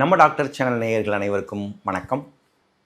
நம்ம doctor channel நேயர்கள் அனைவருக்கும் வணக்கம்.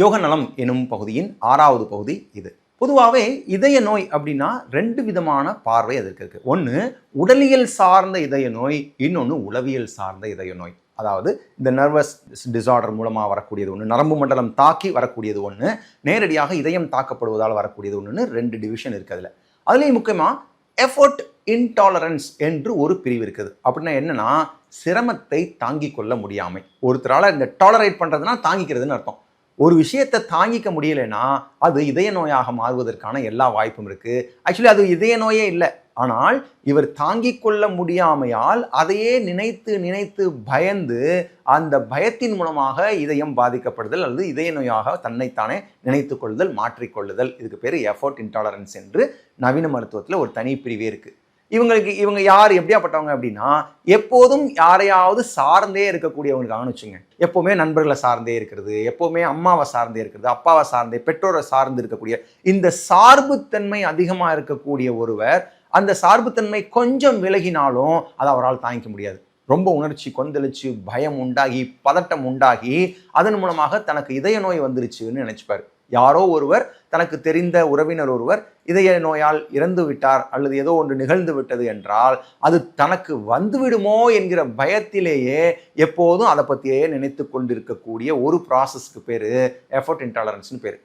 யோக நலம் எனும் பகுதியின் ஆறாவது பகுதி இது. பொதுவாகவே இதய நோய் அப்படின்னா ரெண்டு விதமான பார்வை அதற்கு இருக்கு. ஒன்று உடலியல் சார்ந்த இதய நோய் இன்னொன்று உளவியல் சார்ந்த இதய நோய். அதாவது இந்த நர்வஸ் டிசார்டர் மூலமாக வரக்கூடியது ஒன்று நரம்பு மண்டலம் தாக்கி வரக்கூடியது ஒன்று நேரடியாக இதயம் தாக்கப்படுவதால் வரக்கூடியது ஒன்றுன்னு ரெண்டு டிவிஷன் இருக்குது அதில். அதுலேயும் முக்கியமாக எஃபோர்ட் இன்டாலரன்ஸ் என்று ஒரு பிரிவு இருக்குது. அப்படின்னா என்னென்னா சிரமத்தை தாங்கிக் கொள்ள முடியாமை. ஒருத்தரால் இந்த டாலரேட் பண்ணுறதுனா தாங்கிக்கிறதுன்னு அர்த்தம். ஒரு விஷயத்தை தாங்கிக்க முடியலைன்னா அது இதய நோயாக மாறுவதற்கான எல்லா வாய்ப்பும் இருக்குது ஆக்சுவலி அது இதய நோயே இல்லை. ஆனால் இவர் தாங்கிக் கொள்ள முடியாமையால் அதையே நினைத்து நினைத்து பயந்து அந்த பயத்தின் மூலமாக இதயம் பாதிக்கப்படுதல் அல்லது இதய நோயாக தன்னைத்தானே நினைத்து கொள்ளுதல் மாற்றிக்கொள்ளுதல் இதுக்கு பேர் எஃபோர்ட் இன்டாலரன்ஸ் என்று நவீன மருத்துவத்தில் ஒரு தனி பிரிவே இருக்குது இவங்களுக்கு இவங்க யார் எப்படியாப்பட்டவங்க அப்படின்னா எப்போதும் யாரையாவது சார்ந்தே இருக்கக்கூடியவங்களுக்கான வச்சுங்க எப்போவுமே நண்பர்களை சார்ந்தே இருக்கிறது எப்போவுமே அம்மாவை சார்ந்தே இருக்கிறது அப்பாவை சார்ந்தே பெற்றோரை சார்ந்து இருக்கக்கூடிய இந்த சார்புத்தன்மை அதிகமாக இருக்கக்கூடிய ஒருவர் அந்த சார்புத்தன்மை கொஞ்சம் விலகினாலும் அதை அவரால் தாங்கிக்க முடியாது. ரொம்ப உணர்ச்சி கொந்தளிச்சு பயம் உண்டாகி பதட்டம் உண்டாகி அதன் மூலமாக தனக்கு இதய நோய் வந்துருச்சுன்னு நினச்சிப்பாரு. யாரோ ஒருவர் தனக்கு தெரிந்த உறவினர் ஒருவர் இதய நோயால் இறந்து விட்டார் அல்லது ஏதோ ஒன்று நிகழ்ந்து விட்டது என்றால் அது தனக்கு வந்துவிடுமோ என்கிற பயத்திலேயே எப்போதும் அதை பற்றியே நினைத்து கொண்டிருக்கக்கூடிய ஒரு ப்ராசஸ்க்கு பேர் எஃபர்ட் இன்டாலரன்ஸ்னு பேர்.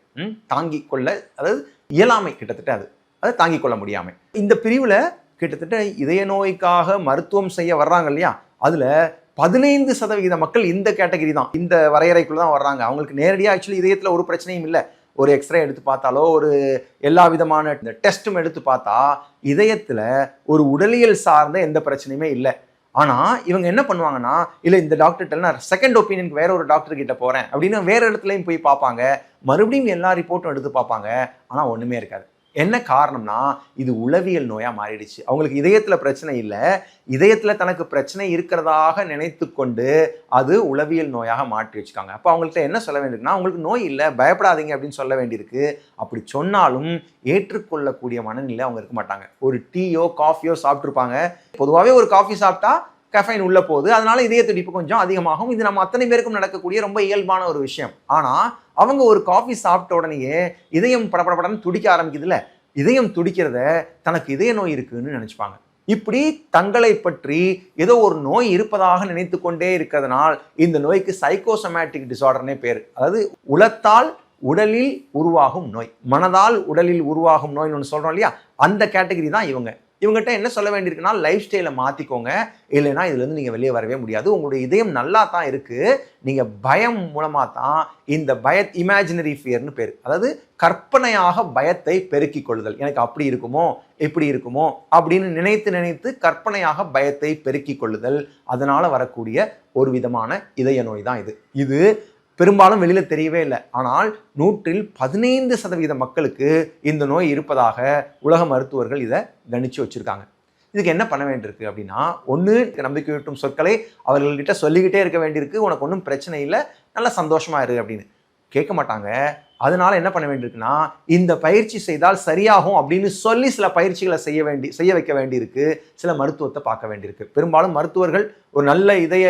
தாங்கிக் கொள்ள அதாவது இயலாமை கிட்டத்தட்ட அது. அதை தாங்கிக் கொள்ள முடியாமை. இந்த பிரிவில் கிட்டத்தட்ட இதய நோய்க்காக மருத்துவம் செய்ய வர்றாங்க இல்லையா? அதில் பதினைந்து சதவிகித மக்கள் இந்த கேட்டகரி தான். இந்த வரையறைக்குள்ள தான் வர்றாங்க. அவங்களுக்கு நேரடியாக ஆக்சுவலி இதயத்தில் ஒரு பிரச்சனையும் இல்லை. ஒரு எக்ஸ்ரே எடுத்து பார்த்தாலோ ஒரு எல்லா விதமான டெஸ்ட்டும் எடுத்து பார்த்தா இதயத்தில் ஒரு உடலியல் சார்ந்த எந்த பிரச்சனையுமே இல்லை. ஆனால் இவங்க என்ன பண்ணுவாங்கன்னா இல்லை இந்த டாக்டர்கிட்ட நான் செகண்ட் ஒப்பீனியனுக்கு வேற ஒரு டாக்டர் கிட்ட போகிறேன் அப்படின்னு வேற இடத்துலையும் போய் பார்ப்பாங்க. மறுபடியும் எல்லா ரிப்போர்ட்டும் எடுத்து பார்ப்பாங்க. ஆனால் ஒன்றுமே இருக்காது. என்ன காரணம்னா இது உளவியல் நோயாக மாறிடுச்சு. அவங்களுக்கு இதயத்தில் பிரச்சனை இல்லை. இதயத்தில் தனக்கு பிரச்சனை இருக்கிறதாக நினைத்து கொண்டு அது உளவியல் நோயாக மாற்றி வச்சுக்காங்க. அப்போ அவங்கள்ட்ட என்ன சொல்ல வேண்டியிருக்குன்னா அவங்களுக்கு நோய் இல்லை பயப்படாதீங்க அப்படின்னு சொல்ல வேண்டியிருக்கு. அப்படி சொன்னாலும் ஏற்றுக்கொள்ளக்கூடிய மனநிலை அவங்க இருக்க மாட்டாங்க. ஒரு டீயோ காஃபியோ சாப்பிட்ருப்பாங்க பொதுவாகவே ஒரு காஃபி சாப்பிட்டா கஃபைன் உள்ள போகுது. அதனால இதய துடிப்பு கொஞ்சம் அதிகமாகும். இது நம்ம அத்தனை பேருக்கும் நடக்கக்கூடிய ரொம்ப இயல்பான ஒரு விஷயம். ஆனால் அவங்க ஒரு காஃபி சாப்பிட்ட உடனேயே இதயம் படப்படப்படன்னு துடிக்க ஆரம்பிக்குதுல்ல. இதயம் துடிக்கிறத தனக்கு இதய நோய் இருக்குன்னு நினச்சிப்பாங்க. இப்படி தங்களை பற்றி ஏதோ ஒரு நோய் இருப்பதாக நினைத்து கொண்டே இருக்கிறதுனால் இந்த நோய்க்கு சைக்கோசமேட்டிக் டிசார்டர்னே பேர். அதாவது உளத்தால் உடலில் உருவாகும் நோய். மனதால் உடலில் உருவாகும் நோய்னு ஒன்று சொல்கிறோம் இல்லையா? அந்த கேட்டகரி தான் இவங்க. இவங்ககிட்ட என்ன சொல்ல வேண்டியிருக்குன்னா லைஃப் ஸ்டைலை மாற்றிக்கோங்க இல்லைன்னா இதுலேருந்து நீங்கள் வெளியே வரவே முடியாது. உங்களுடைய இதயம் நல்லா தான் இருக்குது நீங்கள் பயம் மூலமாக தான் இந்த பய இமேஜினரி ஃபியர்னு பேர். அதாவது கற்பனையாக பயத்தை பெருக்கிக் கொள்ளுதல். எனக்கு அப்படி இருக்குமோ எப்படி இருக்குமோ அப்படின்னு நினைத்து நினைத்து கற்பனையாக பயத்தை பெருக்கிக் கொள்ளுதல். அதனால் வரக்கூடிய ஒரு விதமான இதய நோய் தான் இது. இது பெரும்பாலும் வெளியில் தெரியவே இல்லை. ஆனால் நூற்றில் பதினைந்து சதவீத மக்களுக்கு இந்த நோய் இருப்பதாக உலக மருத்துவர்கள் இதை கணிச்சு வச்சுருக்காங்க. இதுக்கு என்ன பண்ண வேண்டியிருக்கு அப்படின்னா ஒன்று நம்பிக்கையூட்டும் சொற்களை அவர்கள்கிட்ட சொல்லிக்கிட்டே இருக்க வேண்டியிருக்கு. உனக்கு ஒன்றும் பிரச்சனை இல்லை. நல்லா சந்தோஷமாக இரு அப்படின்னு. கேட்க மாட்டாங்க. அதனால என்ன பண்ண வேண்டியிருக்குன்னா இந்த பயிற்சி செய்தால் சரியாகும் அப்படின்னு சொல்லி சில பயிற்சிகளை செய்ய வேண்டி செய்ய வைக்க வேண்டியிருக்கு. சில மருத்துவத்தை பார்க்க வேண்டியிருக்கு. பெரும்பாலும் மருத்துவர்கள் ஒரு நல்ல இதய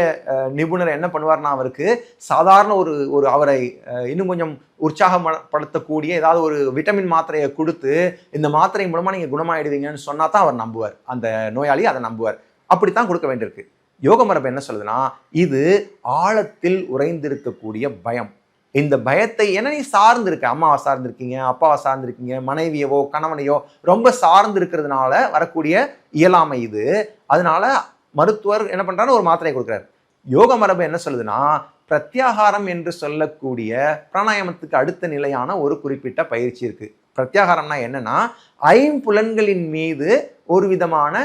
நிபுணர் என்ன பண்ணுவார்னா அவருக்கு சாதாரண ஒரு ஒரு அவரை இன்னும் கொஞ்சம் உற்சாகப்படுத்தக்கூடிய ஏதாவது ஒரு விட்டமின் மாத்திரையை கொடுத்து இந்த மாத்திரை மூலமாக நீங்கள் குணமாயிடுவீங்கன்னு சொன்னால் தான் அவர் நம்புவார். அந்த நோயாளி அதை நம்புவார். அப்படித்தான் கொடுக்க வேண்டியிருக்கு. யோக மரபு என்ன சொல்லுதுன்னா இது ஆழத்தில் உறைந்திருக்கக்கூடிய பயம். இந்த பயத்தை ஏன்னா நீ சார்ந்துருக்க? அம்மாவை சார்ந்திருக்கீங்க அப்பாவை சார்ந்திருக்கீங்க மனைவியவோ கணவனையோ ரொம்ப சார்ந்து இருக்கிறதுனால வரக்கூடிய இயலாமை இது. அதனால மருத்துவர் என்ன பண்ணுறாரு ஒரு மாத்திரை கொடுக்குறாரு. யோக மரபு என்ன சொல்லுதுன்னா பிரத்யாகாரம் என்று சொல்லக்கூடிய பிராணாயாமத்துக்கு அடுத்த நிலையான ஒரு குறிப்பிட்ட பயிற்சி இருக்குது பிரத்யாகாரம்னா என்னன்னா ஐம்புலன்களின் மீது ஒரு விதமான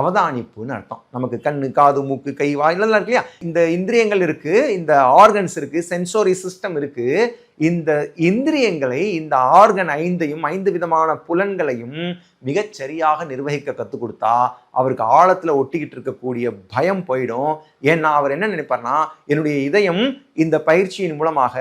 அவதானிப்புன்னு அர்த்தம். நமக்கு கண்ணு காது மூக்கு கை வாயிலாம் இருக்கு இல்லையா? இந்த இந்திரியங்கள் இருக்குது இந்த ஆர்கன்ஸ் இருக்குது சென்சோரி சிஸ்டம் இருக்குது இந்த இந்திரியங்களை இந்த ஆர்கன் ஐந்தையும் ஐந்து விதமான புலன்களையும் மிகச் சரியாக நிர்வகிக்க கற்றுக் கொடுத்தா அவருக்கு ஆழத்தில் ஒட்டிக்கிட்டு இருக்கக்கூடிய பயம் போயிடும். ஏன்னா அவர் என்ன நினைப்பார்னா என்னுடைய இதயம் இந்த பயிற்சியின் மூலமாக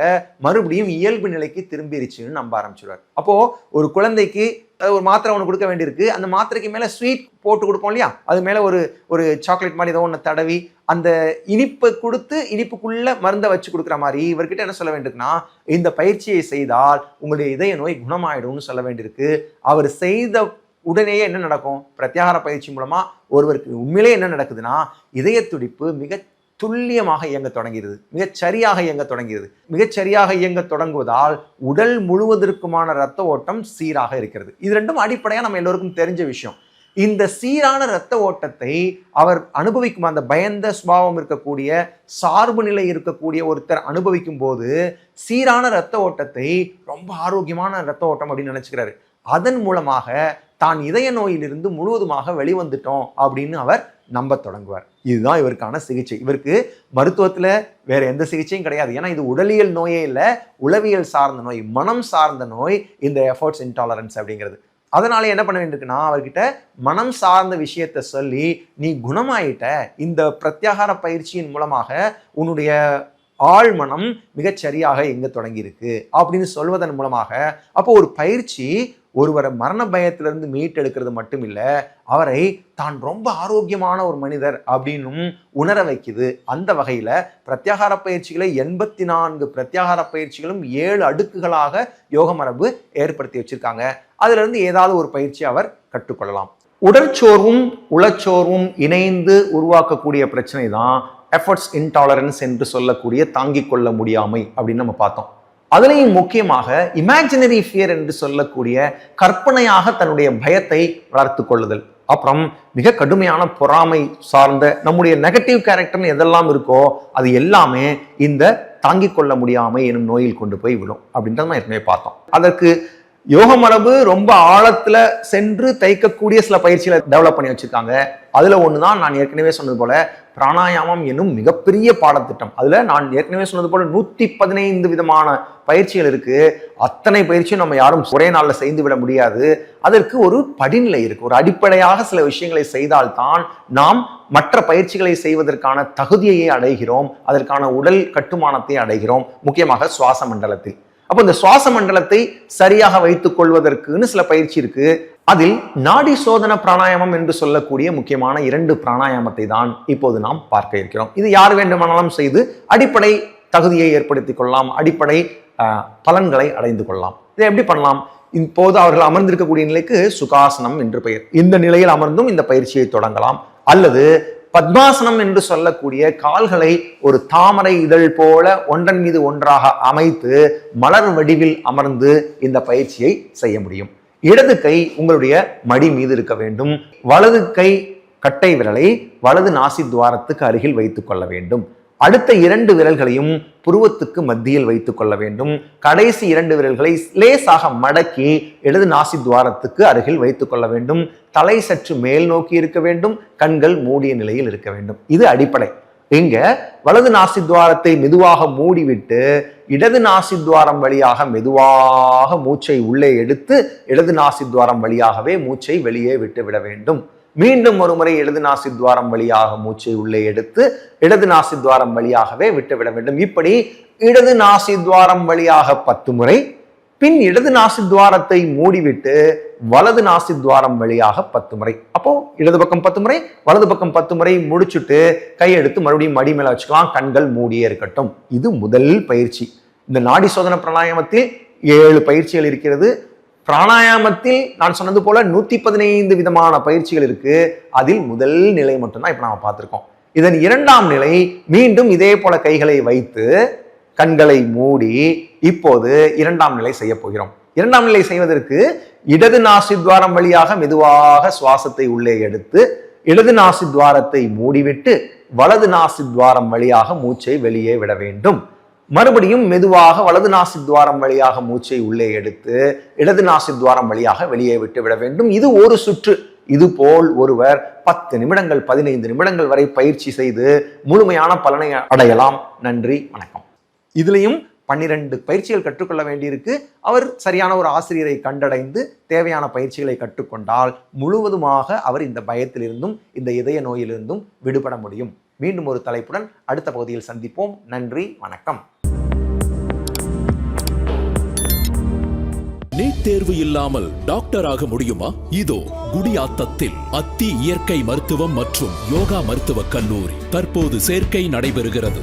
மறுபடியும் இயல்பு நிலைக்கு திரும்பிருச்சுன்னு நம்ப ஆரம்பிச்சிடுவார் அப்போது ஒரு குழந்தைக்கு ஒரு மாத்திரை ஒன்று கொடுக்க வேண்டியிருக்கு. அந்த மாத்திரைக்கு மேலே ஸ்வீட் போட்டு கொடுப்போம் இல்லையா? அது மேலே ஒரு ஒரு சாக்லேட் மாதிரி ஏதோ ஒன்று தடவி அந்த இனிப்பை கொடுத்து இனிப்புக்குள்ளே மருந்தை வச்சு கொடுக்குற மாதிரி இவர்கிட்ட என்ன சொல்ல வேண்டியிருக்குன்னா இந்த பயிற்சியை செய்தால் உங்களுடைய இதய நோய் குணமாயிடும்னு சொல்ல வேண்டியிருக்கு. அவர் செய்த உடனேயே என்ன நடக்கும்? பிரத்யாகார பயிற்சி மூலமாக ஒருவருக்கு உண்மையிலே என்ன நடக்குதுன்னா இதய துடிப்பு மிக துல்லியமாக இயங்க தொடங்கிறது. மிகச்சரியாக இயங்க தொடங்கிறது. மிகச்சரியாக இயங்க தொடங்குவதால் உடல் முழுவதற்குமான இரத்த ஓட்டம் சீராக இருக்கிறது. இது ரெண்டும் அடிப்படையாக நம்ம எல்லோருக்கும் தெரிஞ்ச விஷயம். இந்த சீரான இரத்த ஓட்டத்தை அவர் அனுபவிக்கும் அந்த பயந்த சுபாவம் இருக்கக்கூடிய சார்பு நிலை இருக்கக்கூடிய ஒருத்தர் அனுபவிக்கும் போது சீரான இரத்த ஓட்டத்தை ரொம்ப ஆரோக்கியமான இரத்த ஓட்டம் அப்படின்னு நினச்சிக்கிறாரு. அதன் மூலமாக தான் இதய நோயிலிருந்து முழுவதுமாக வெளிவந்துட்டோம் அப்படின்னு அவர் நம்ப தொடங்குவார். இதுதான் இவருக்கான சிகிச்சை. இவருக்கு மருத்துவத்தில் வேற எந்த சிகிச்சையும் கிடையாது. ஏன்னா இது உடலியல் நோயே இல்லை உளவியல் சார்ந்த நோய் மனம் சார்ந்த நோய் இந்த எஃபர்ட்ஸ் இன்டாலரன்ஸ் அப்படிங்கிறது. அதனால என்ன பண்ண வேண்டியிருக்குன்னா அவர்கிட்ட மனம் சார்ந்த விஷயத்த சொல்லி நீ குணமாயிட்ட. இந்த பிரத்யாகார பயிற்சியின் மூலமாக உன்னுடைய ஆழ்மனம் மிகச்சரியாக சரியாக தொடங்கியிருக்கு. அப்படின்னு சொல்வதன் மூலமாக அப்போ ஒரு பயிற்சி ஒருவரை மரண பயத்திலிருந்து மீட்டெடுக்கிறது மட்டும் இல்லை அவரை தான் ரொம்ப ஆரோக்கியமான ஒரு மனிதர் அப்படின்னும் உணர வைக்குது. அந்த வகையில் பிரத்யாகார பயிற்சிகளை எண்பத்தி நான்கு பிரத்யாகார பயிற்சிகளும் ஏழு அடுக்குகளாக யோக மரபு ஏற்படுத்தி வச்சிருக்காங்க. அதிலிருந்து ஏதாவது ஒரு பயிற்சி அவர் கற்றுக்கொள்ளலாம். உடற்சோர்வும் உளச்சோர்வும் இணைந்து உருவாக்கக்கூடிய பிரச்சனை தான் எஃபர்ட்ஸ் இன்டாலரன்ஸ் என்று சொல்லக்கூடிய தாங்கிக் கொள்ள முடியாமை அப்படின்னு நம்ம பார்த்தோம். அதுலேயும் முக்கியமாக இமேஜினரி ஃபியர் என்று சொல்லக்கூடிய கற்பனையாக தன்னுடைய பயத்தை வளர்த்து கொள்ளுதல். அப்புறம் மிக கடுமையான பொறாமை சார்ந்த நம்முடைய நெகட்டிவ் கேரக்டர்னு எதெல்லாம் இருக்கோ அது எல்லாமே இந்த தாங்கிக் கொள்ள முடியாமை எனும் நோயில் கொண்டு போய் விடும் அப்படின்றத நம்ம ஏற்கனவே பார்த்தோம். அதற்கு யோக மரபு ரொம்ப ஆழத்துல சென்று தைக்கக்கூடிய சில பயிற்சிகளை டெவலப் பண்ணி வச்சிருக்காங்க. அதுல ஒண்ணுதான் நான் ஏற்கனவே சொன்னது போல பிராணாயாமம் என்னும் மிகப்பெரிய பாடத்திட்டம். அதுல நான் ஏற்கனவே சொன்னது போல நூத்தி பதினைந்து விதமான பயிற்சிகள் இருக்கு. அத்தனை பயிற்சியும் நம்ம யாரும் ஒரே நாளில் செய்து விட முடியாது. அதற்கு ஒரு படிநிலை இருக்கு. ஒரு அடிப்படையாக சில விஷயங்களை செய்தால்தான் நாம் மற்ற பயிற்சிகளை செய்வதற்கான தகுதியை அடைகிறோம். அதற்கான உடல் கட்டுமானத்தை அடைகிறோம். முக்கியமாக சுவாச மண்டலத்தில். அப்போ இந்த சுவாச மண்டலத்தை சரியாக வைத்துக் கொள்வதற்குன்னு சில பயிற்சி இருக்கு. அதில் நாடி சோதன பிராணாயாமம் என்று சொல்லக்கூடிய முக்கியமான இரண்டு பிராணாயாமத்தை தான் இப்போது நாம் பார்க்க இருக்கிறோம். இது யார் வேண்டுமானாலும் செய்து அடிப்படை தகுதியை ஏற்படுத்திக் கொள்ளலாம். அடிப்படை பலன்களை அடைந்து கொள்ளலாம். இதை எப்படி பண்ணலாம்? இப்போது அவர்கள் அமர்ந்திருக்கக்கூடிய நிலைக்கு சுகாசனம் என்று பெயர். இந்த நிலையில் அமர்ந்தும் இந்த பயிற்சியை தொடங்கலாம். அல்லது பத்மாசனம் என்று சொல்லக்கூடிய கால்களை ஒரு தாமரை இதழ் போல ஒன்றன் மீது ஒன்றாக அமைத்து மலர் வடிவில் அமர்ந்து இந்த பயிற்சியை செய்ய முடியும். இடது கை உங்களுடைய மடி மீது இருக்க வேண்டும். வலது கை கட்டை விரலை வலது நாசி துவாரத்துக்கு அருகில் வைத்துக் கொள்ள வேண்டும். அடுத்த இரண்டு விரல்களையும் புருவத்துக்கு மத்தியில் வைத்துக் கொள்ள வேண்டும். கடைசி இரண்டு விரல்களை லேசாக மடக்கி இடது நாசி துவாரத்துக்கு அருகில் வைத்துக் கொள்ள வேண்டும். தலை சற்று மேல் நோக்கி இருக்க வேண்டும். கண்கள் மூடிய நிலையில் இருக்க வேண்டும். இது அடிப்படை. இங்க வலது நாசி துவாரத்தை மெதுவாக மூடிவிட்டு இடது நாசி துவாரம் வழியாக மெதுவாக மூச்சை உள்ளே எடுத்து இடது நாசி துவாரம் வழியாகவே மூச்சை வெளியே விட்டு விட வேண்டும். மீண்டும் ஒருமுறை இடது நாசி துவாரம் வழியாக மூச்சை உள்ளே எடுத்து இடது நாசி துவாரம் வழியாகவே விட்டுவிட வேண்டும். இப்படி இடது நாசி துவாரம் வழியாக பத்து முறை பின் இடது நாசி துவாரத்தை மூடிவிட்டு வலது நாசி துவாரம் வழியாக பத்து முறை. அப்போ இடது பக்கம் பத்து முறை வலது பக்கம் பத்து முறை முடிச்சுட்டு கையெடுத்து மறுபடியும் மடி மேல வச்சுக்கலாம். கண்கள் மூடியே இருக்கட்டும். இது முதல் பயிற்சி. இந்த நாடி சோதன பிராணாயாமத்தில் ஏழு பயிற்சிகள் இருக்கிறது. பிராணாயாமத்தில் நான் சொன்னது போல நூத்தி பதினைந்து விதமான பயிற்சிகள் இருக்கு. அதில் முதல் நிலை மட்டும்தான் இப்ப நாம பார்த்திருக்கோம். இதன் இரண்டாம் நிலை மீண்டும் இதே போல கைகளை வைத்து கண்களை மூடி இப்போது இரண்டாம் நிலை செய்ய போகிறோம். இரண்டாம் நிலை செய்வதற்கு இடது நாசி துவாரம் வழியாக மெதுவாக சுவாசத்தை உள்ளே எடுத்து இடது நாசி துவாரத்தை மூடிவிட்டு வலது நாசி துவாரம் வழியாக மூச்சை வெளியே விட வேண்டும். மறுபடியும் மெதுவாக வலது நாசி துவாரம் வழியாக மூச்சை உள்ளே எடுத்து இடது நாசி துவாரம் வழியாக வெளியே விட்டு விட வேண்டும். இது ஒரு சுற்று. இது போல் ஒருவர் பத்து நிமிடங்கள் பதினைந்து நிமிடங்கள் வரை பயிற்சி செய்து முழுமையான பலனை அடையலாம். நன்றி வணக்கம். இதுலேயும் பன்னிரண்டு பயிற்சிகள் கற்றுக்கொள்ள வேண்டியிருக்கு. அவர் சரியான ஒரு ஆசிரியரை கண்டடைந்து தேவையான பயிற்சிகளை கற்றுக்கொண்டால் முழுவதுமாக அவர் இந்த பயத்திலிருந்தும் இந்த இதய நோயிலிருந்தும் விடுபட முடியும். மீண்டும் ஒரு தலைப்புடன் அடுத்த பகுதியில் சந்திப்போம். நன்றி வணக்கம். நீட் தேர்வு இல்லாமல் டாக்டர் ஆக முடியுமா? இதோ குடியாத்தத்தில் அத்தி இயற்கை மருத்துவம் மற்றும் யோகா மருத்துவக் கல்லூரி தற்போது சேர்க்கை நடைபெறுகிறது.